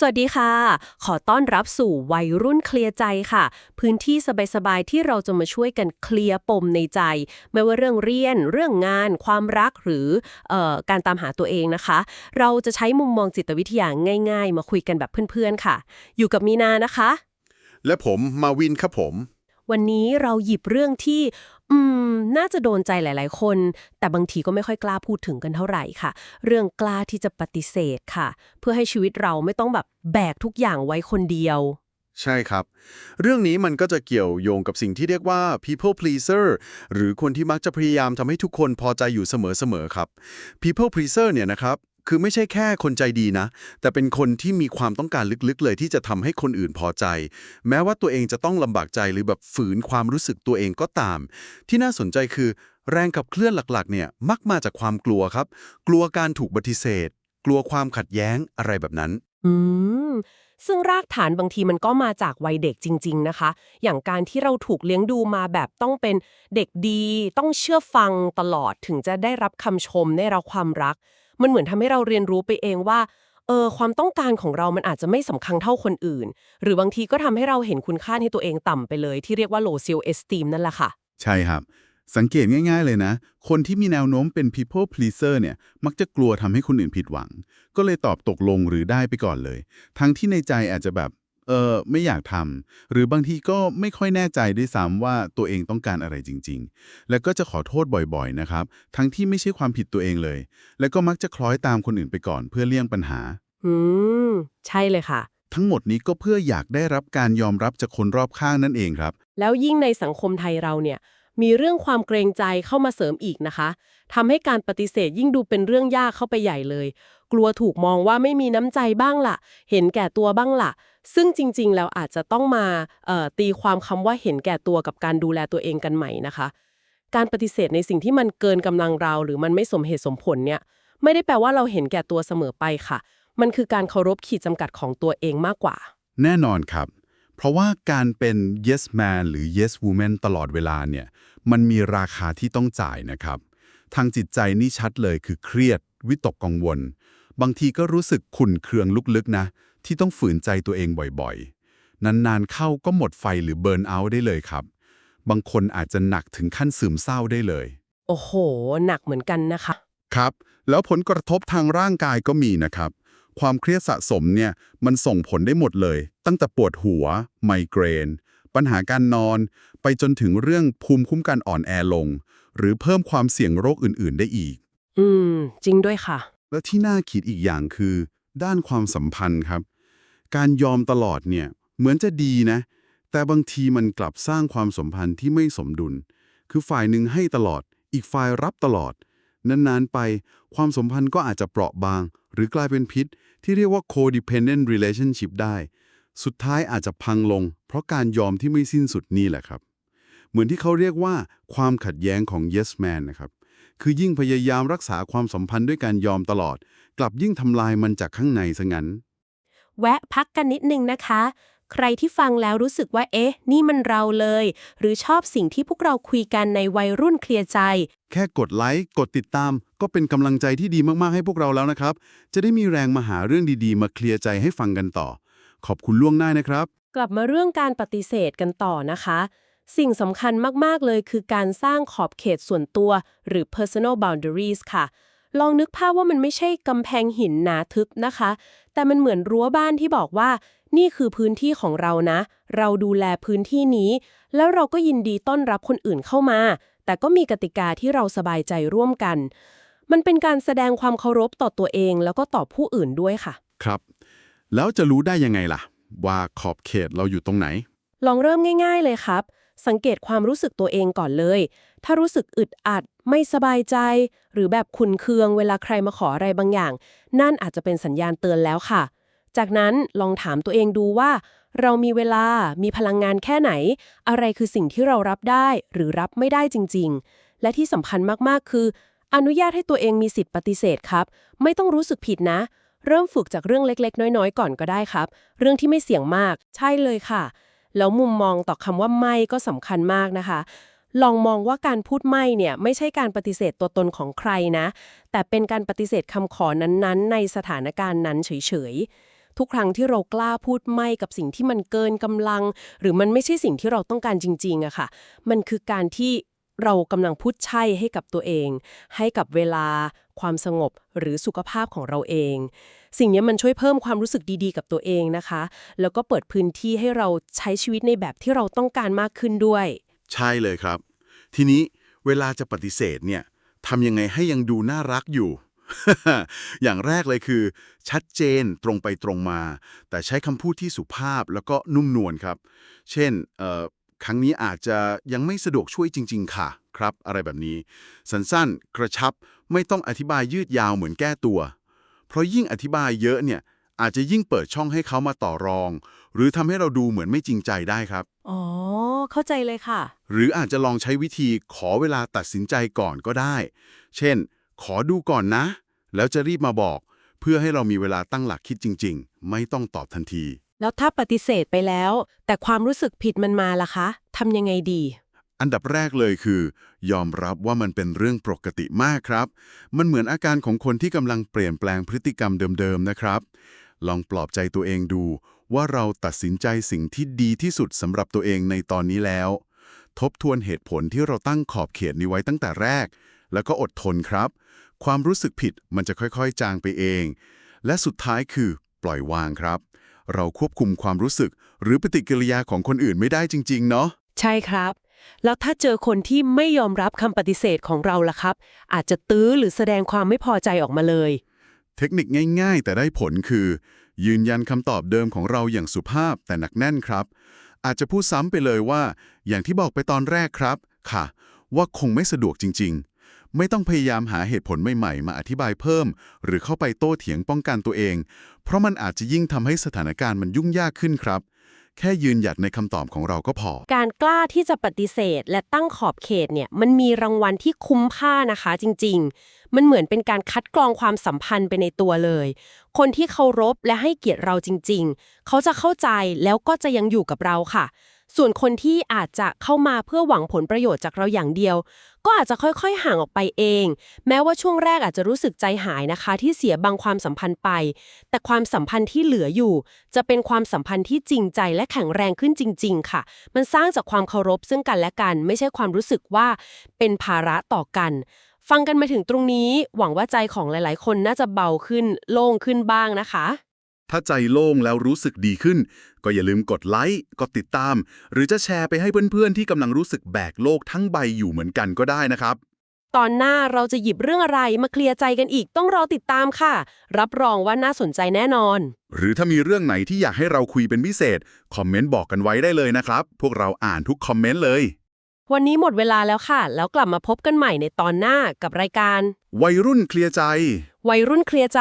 สวัสดีค่ะ ขอต้อนรับสู่วัยรุ่นเคลียร์ใจค่ะ พื้นที่สบายๆที่เราจะมาช่วยกันเคลียร์ปมในใจ ไม่ว่าเรื่องเรียน เรื่องงาน ความรักหรือเออการตามหาตัวเองนะคะ เราจะใช้มุมมองจิตวิทยาง่ายๆ มาคุยกันแบบเพื่อนๆค่ะ อยู่กับมีนานะคะ และผมมาวินครับผม วันนี้เราหยิบเรื่องที่ อืม น่าจะโดนใจหลาย ๆ คน แต่บางทีก็ไม่ค่อยกล้าพูดถึงกันเท่าไหร่ค่ะ เรื่องกล้าที่จะปฏิเสธค่ะ เพื่อให้ชีวิตเราไม่ต้องแบบแบกทุกอย่างไว้คนเดียว ใช่ครับ เรื่องนี้มันก็จะเกี่ยวโยงกับสิ่งที่เรียกว่า people pleaser หรือคนที่มักจะพยายามทำให้ทุกคนพอใจอยู่เสมอๆครับ people pleaser เนี่ยนะครับ คือไม่ใช่แค่คนใจดีนะ แต่เป็นคนที่มีความต้องการลึกๆ เลยที่จะทำให้คนอื่นพอใจ แม้ว่าตัวเองจะต้องลำบากใจหรือแบบฝืนความรู้สึกตัวเองก็ตาม ที่น่าสนใจคือแรงขับเคลื่อนหลักๆ เนี่ยมักมาจากความกลัวครับ กลัวการถูกปฏิเสธ กลัวความขัดแย้งอะไรแบบนั้น อืมซึ่งรากฐานบางทีมันก็มาจากวัยเด็กจริง ๆนะคะ อย่างการที่เราถูกเลี้ยงดูมาแบบต้องเป็นเด็กดี ต้องเชื่อฟังตลอดถึงจะได้รับคำชมได้รับความรัก มันเหมือนทำให้เราเรียนรู้ไปเองว่าเออความต้องการของเรามันอาจจะไม่สำคัญเท่าคนอื่น หรือบางทีก็ทำให้เราเห็นคุณค่าในตัวเองต่ำไปเลย ที่เรียกว่า low self esteem นั่นแหละค่ะ ใช่ครับ สังเกตง่าย ๆเลยนะ คนที่มีแนวโน้มเป็น people pleaser เนี่ยมักจะกลัวทำให้คนอื่นผิดหวัง ก็เลยตอบตกลงหรือได้ไปก่อนเลย ทั้งที่ในใจอาจจะแบบ เออไม่อยากทำหรือบางทีก็ไม่ค่อยแน่ใจด้วยซ้ำว่าตัวเองต้องการอะไรจริง ๆ แล้วก็จะขอโทษบ่อยๆนะครับ ทั้งที่ไม่ใช่ความผิดตัวเองเลย แล้วก็มักจะคล้อยตามคนอื่นไปก่อนเพื่อเลี่ยงปัญหา อืม ใช่เลยค่ะ ทั้งหมดนี้ก็เพื่ออยากได้รับการยอมรับจากคนรอบข้างนั่นเองครับ แล้วยิ่งในสังคมไทยเราเนี่ย มีเรื่องความเกรงใจเข้ามาเสริมอีกนะคะทำให้การปฏิเสธยิ่งดูเป็นเรื่องยากเข้าไปใหญ่เลย กลัวถูกมองว่าไม่มีน้ำใจบ้างล่ะ เห็นแก่ตัวบ้างล่ะ ซึ่งจริงๆ แล้วอาจจะต้องมาตีความคำว่าเห็นแก่ตัวกับการดูแลตัวเองกันใหม่นะคะ การปฏิเสธในสิ่งที่มันเกินกำลังเรา หรือมันไม่สมเหตุสมผลเนี่ยไม่ได้แปลว่าเราเห็นแก่ตัวเสมอไปค่ะ มันคือการเคารพขีดจำกัดของตัวเองมากกว่า แน่นอนครับ เพราะว่าการเป็น yes man หรือ yes woman ตลอดเวลาเนี่ย มันมีราคาที่ต้องจ่ายนะครับ ทางจิตใจนี่ชัดเลยคือเครียด วิตกกังวล บางทีก็รู้สึกขุ่นเคืองลึกๆนะ ที่ต้องฝืนใจตัวเองบ่อยๆ นานๆเข้าก็หมดไฟหรือเบิร์นเอาท์ได้เลยครับ บางคนอาจจะหนักถึงขั้นซึมเศร้าได้เลย โอ้โห หนักเหมือนกันนะคะ ครับ แล้วผลกระทบทางร่างกายก็มีนะครับ ความเครียดสะสมเนี่ยมันส่งผลได้หมดเลย ตั้งแต่ปวดหัว ไมเกรน ปัญหาการนอน ไปจนถึงเรื่องภูมิคุ้มกันอ่อนแอลง หรือเพิ่มความเสี่ยงโรคอื่น ๆ ได้อีก อืม จริงด้วยค่ะ และที่น่าคิดอีกอย่างคือ ด้านความสัมพันธ์ครับ การยอมตลอดเนี่ยเหมือนจะดีนะ แต่บางทีมันกลับสร้างความสัมพันธ์ที่ไม่สมดุล คือฝ่ายหนึ่งให้ตลอด อีกฝ่ายรับตลอดนานๆไป ความสัมพันธ์ก็อาจจะเปราะบาง หรือกลายเป็นพิษ ที่เรียกว่า codependent relationship ได้ สุดท้ายอาจจะพังลง เพราะการยอมที่ไม่สิ้นสุดนี่แหละครับ เหมือนที่เขาเรียกว่าความขัดแย้งของ yes man นะครับ คือยิ่งพยายามรักษาความสัมพันธ์ด้วยการยอมตลอด กลับยิ่งทำลายมันจากข้างในซะงั้น แวะพักกันนิดนึงนะคะ ใครที่ฟังแล้วรู้สึกว่า เอ๊ะ นี่มันเราเลย หรือชอบสิ่งที่พวกเราคุยกันในวัยรุ่นเคลียร์ใจ แค่กดไลค์กดติดตาม ก็เป็นกำลังใจที่ดีมาก ๆ ให้พวกเราแล้วนะครับ จะได้มีแรงมาหาเรื่องดีๆ มาเคลียร์ใจให้ฟังกันต่อ ขอบคุณล่วงหน้านะครับ กลับมาเรื่องการปฏิเสธกันต่อนะคะ สิ่งสำคัญมาก ๆ เลยคือการสร้างขอบเขตส่วนตัว หรือ personal boundaries ค่ะ ลองนึกภาพว่ามันไม่ใช่กำแพงหินหนาทึบนะคะ แต่มันเหมือนรั้วบ้านที่บอกว่า นี่คือพื้นที่ของเรานะ เราดูแลพื้นที่นี้ แล้วเราก็ยินดีต้อนรับคนอื่นเข้ามา แต่ก็มีกติกาที่เราสบายใจร่วมกัน มันเป็นการแสดงความเคารพต่อตัวเองแล้วก็ต่อผู้อื่นด้วยค่ะ ครับ แล้วจะรู้ได้ยังไงล่ะ ว่าขอบเขตเราอยู่ตรงไหน ลองเริ่มง่าย ๆ เลยครับ สังเกตความรู้สึกตัวเองก่อนเลย ถ้ารู้สึกอึดอัด ไม่สบายใจ หรือแบบขุนเคืองเวลาใครมาขออะไรบางอย่าง นั่นอาจจะเป็นสัญญาณเตือนแล้วค่ะ จากนั้นลองถามตัวเองดูว่า เรามีเวลา มีพลังงานแค่ไหน อะไรคือสิ่งที่เรารับได้ หรือรับไม่ได้จริง ๆ และที่สำคัญมากๆคือ อนุญาตให้ตัวเองมีสิทธิ์ปฏิเสธครับ ไม่ต้องรู้สึกผิดนะ เริ่มฝึกจากเรื่องเล็กๆ น้อยๆ ก่อนก็ได้ครับ เรื่องที่ไม่เสี่ยงมาก ใช่เลยค่ะ แล้วมุมมองต่อคำว่าไม่ก็สำคัญมากนะคะ ลองมองว่าการพูดไม่เนี่ยไม่ใช่การปฏิเสธตัวตนของใครนะ แต่เป็นการปฏิเสธคำขอนั้นๆ ในสถานการณ์นั้นเฉยๆ ทุกครั้งที่เรากล้าพูดไม่กับสิ่งที่มันเกินกำลัง หรือมันไม่ใช่สิ่งที่เราต้องการจริงๆอะค่ะ มันคือการที่ เรากำลังพูดใช่ให้กับตัวเอง ให้กับเวลา ความสงบหรือสุขภาพของเราเอง สิ่งนี้มันช่วยเพิ่มความรู้สึกดีๆ กับตัวเองนะคะ แล้วก็เปิดพื้นที่ให้เราใช้ชีวิตในแบบที่เราต้องการมากขึ้นด้วย ใช่เลยครับ ทีนี้เวลาจะปฏิเสธเนี่ยทำยังไงให้ยังดูน่ารักอยู่ อย่างแรกเลยคือ ชัดเจนตรงไปตรงมา แต่ใช้คำพูดที่สุภาพแล้วก็นุ่มนวลครับ เช่นเออ ครั้งนี้อาจจะยังไม่สะดวกช่วยจริง ๆ ค่ะ ครับ อะไรแบบนี้ สั้นๆ กระชับไม่ต้องอธิบายยืดยาวเหมือนแก้ตัว เพราะยิ่งอธิบายเยอะเนี่ยอาจจะยิ่งเปิดช่องให้เขามาต่อรอง หรือทำให้เราดูเหมือนไม่จริงใจได้ครับ อ๋อ เข้าใจเลยค่ะ หรืออาจจะลองใช้วิธีขอเวลาตัดสินใจก่อนก็ได้ เช่น ขอดูก่อนนะ แล้วจะรีบมาบอก เพื่อให้เรามีเวลาตั้งหลักคิดจริง ๆ ไม่ต้องตอบทันที แล้วถ้าปฏิเสธไปแล้ว แต่ความรู้สึกผิดมันมาล่ะคะทำยังไงดี อันดับแรกเลยคือ ยอมรับว่ามันเป็นเรื่องปกติมากครับ มันเหมือนอาการของคนที่กำลังเปลี่ยนแปลงพฤติกรรมเดิมๆนะครับ ลองปลอบใจตัวเองดูว่าเราตัดสินใจสิ่งที่ดีที่สุดสำหรับตัวเองในตอนนี้แล้ว ทบทวนเหตุผลที่เราตั้งขอบเขตนี้ไว้ตั้งแต่แรก แล้วก็อดทนครับ ความรู้สึกผิดมันจะค่อยๆ จางไปเอง และสุดท้ายคือปล่อยวางครับ เราควบคุมความรู้สึก หรือปฏิกิริยาของคนอื่นไม่ได้จริง ๆ เนาะใช่ครับ แล้วถ้าเจอคนที่ไม่ยอมรับคำปฏิเสธของเราล่ะครับ อาจจะตื้อหรือแสดงความไม่พอใจออกมาเลย เทคนิคง่ายๆ แต่ได้ผลคือ ยืนยันคำตอบเดิมของเราอย่างสุภาพแต่หนักแน่นครับ อาจจะพูดซ้ำไปเลยว่า อย่างที่บอกไปตอนแรกครับ ค่ะ ว่าคงไม่สะดวกจริง ๆ ไม่ต้องพยายามหาเหตุผลใหม่ๆ มาอธิบายเพิ่ม หรือเข้าไปโต้เถียงป้องกันตัวเอง เพราะมันอาจจะยิ่งทำให้สถานการณ์มันยุ่งยากขึ้นครับ แค่ยืนหยัดในคำตอบของเราก็พอ การกล้าที่จะปฏิเสธและตั้งขอบเขตเนี่ยมันมีรางวัลที่คุ้มค่านะคะจริง ๆ มันเหมือนเป็นการคัดกรองความสัมพันธ์ไปในตัวเลย คนที่เคารพและให้เกียรติเราจริง ๆ เขาจะเข้าใจแล้วก็จะยังอยู่กับเราค่ะ ส่วนคนที่อาจจะเข้ามาเพื่อหวังผลประโยชน์จากเราอย่างเดียว ก็อาจจะค่อยๆห่างออกไปเอง แม้ว่าช่วงแรกอาจจะรู้สึกใจหายนะคะ ที่เสียบางความสัมพันธ์ไป แต่ความสัมพันธ์ที่เหลืออยู่ จะเป็นความสัมพันธ์ที่จริงใจและแข็งแรงขึ้นจริง ๆ ค่ะ มันสร้างจากความเคารพซึ่งกันและกัน ไม่ใช่ความรู้สึกว่าเป็นภาระต่อกันฟังกันมาถึงตรงนี้ หวังว่าใจของหลาย ๆ คนน่าจะเบาขึ้น โล่งขึ้นบ้างนะคะ ถ้าใจโล่งแล้วรู้สึกดีขึ้น ก็อย่าลืมกดไลค์กดติดตาม หรือจะแชร์ไปให้เพื่อนๆ ที่กำลังรู้สึกแบกโลกทั้งใบอยู่เหมือนกันก็ได้นะครับ ตอนหน้าเราจะหยิบเรื่องอะไรมาเคลียร์ใจกันอีกต้องรอติดตามค่ะ รับรองว่าน่าสนใจแน่นอน หรือถ้ามีเรื่องไหนที่อยากให้เราคุยเป็นพิเศษ คอมเมนต์บอกกันไว้ได้เลยนะครับ พวกเราอ่านทุกคอมเมนต์เลย วันนี้หมดเวลาแล้วค่ะ แล้วกลับมาพบกันใหม่ในตอนหน้ากับรายการ วัยรุ่นเคลียร์ใจ วัยรุ่นเคลียร์ใจ